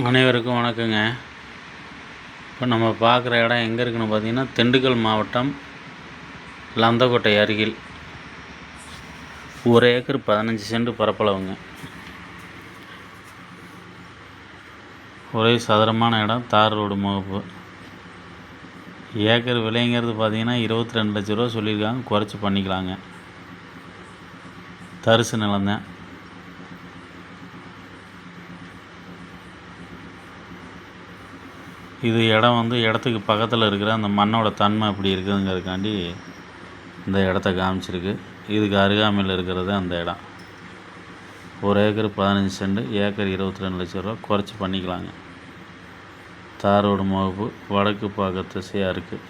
அனைவருக்கும் வணக்கங்க. இப்போ நம்ம பார்க்குற இடம் எங்கே இருக்குன்னு பார்த்தீங்கன்னா திண்டுக்கல் மாவட்டம் லந்தக்கோட்டை அருகில். ஒரு ஏக்கர் பதினஞ்சு சென்ட் பரப்பளவுங்க. ஒரே சதுரமான இடம் தார் ரோடு முகப்பு. ஏக்கர் விலைங்கிறது பார்த்தீங்கன்னா இருபத்தி ரெண்டு லட்ச ரூபா சொல்லியிருக்காங்க குறைச்சி பண்ணிக்கலாங்க. தரிசு நிலம்தான் இது இடம் வந்து இடத்துக்கு பக்கத்தில் இருக்கிற அந்த மண்ணோட தன்மை அப்படி இருக்குதுங்கிறதுக்காண்டி இந்த இடத்த காமிச்சிருக்கு. இதுக்கு அருகாமையில் இருக்கிறது அந்த இடம். ஒரு ஏக்கர் பதினஞ்சு சென்ட் ஏக்கர் இருபத்தி ரெண்டு லட்ச ரூபா குறைச்சி பண்ணிக்கலாங்க. தார் ரோடு முகப்பு வடக்கு பார்க்க திசையாக இருக்குது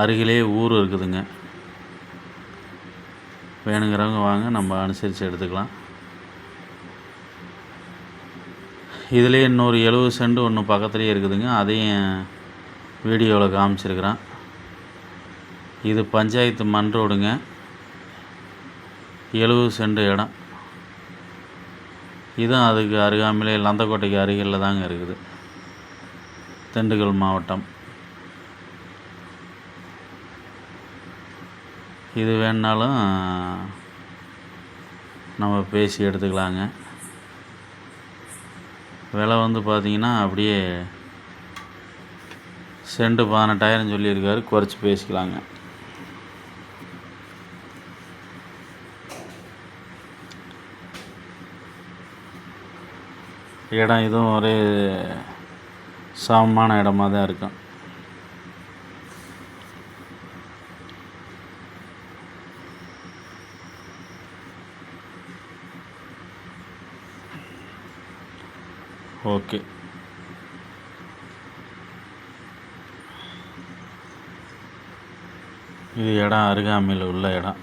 அருகிலே ஊர் இருக்குதுங்க. வேணுங்கிறவங்க வாங்க நம்ம அனுசரித்து எடுத்துக்கலாம். இதுலேயே இன்னொரு எழுபது சென்ட் ஒன்று பக்கத்துலேயே இருக்குதுங்க. அதையும் வீடியோவில் காமிச்சிருக்கிறேன். இது பஞ்சாயத்து மண் ரோடுங்க. எழுபது சென்ட் இடம். இதுவும் அதுக்கு அருகாமையிலே லந்தக்கோட்டைக்கு அருகில் தாங்க இருக்குது. திண்டுக்கல் மாவட்டம். இது வேணுனாலும் நம்ம பேசி எடுத்துக்கலாங்க. விலை வந்து பார்த்தீங்கன்னா அப்படியே சென்ட் பதினெட்டாயிரம் சொல்லியிருக்காரு. குறைச்சி பேசிக்கலாங்க. இடம் இதுவும் ஒரே சமமான இடமா தான் இருக்கும் ஓகே. இது இடம் அருகாமையில் உள்ள இடம்.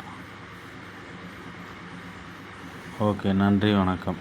ஓகே நன்றி வணக்கம்.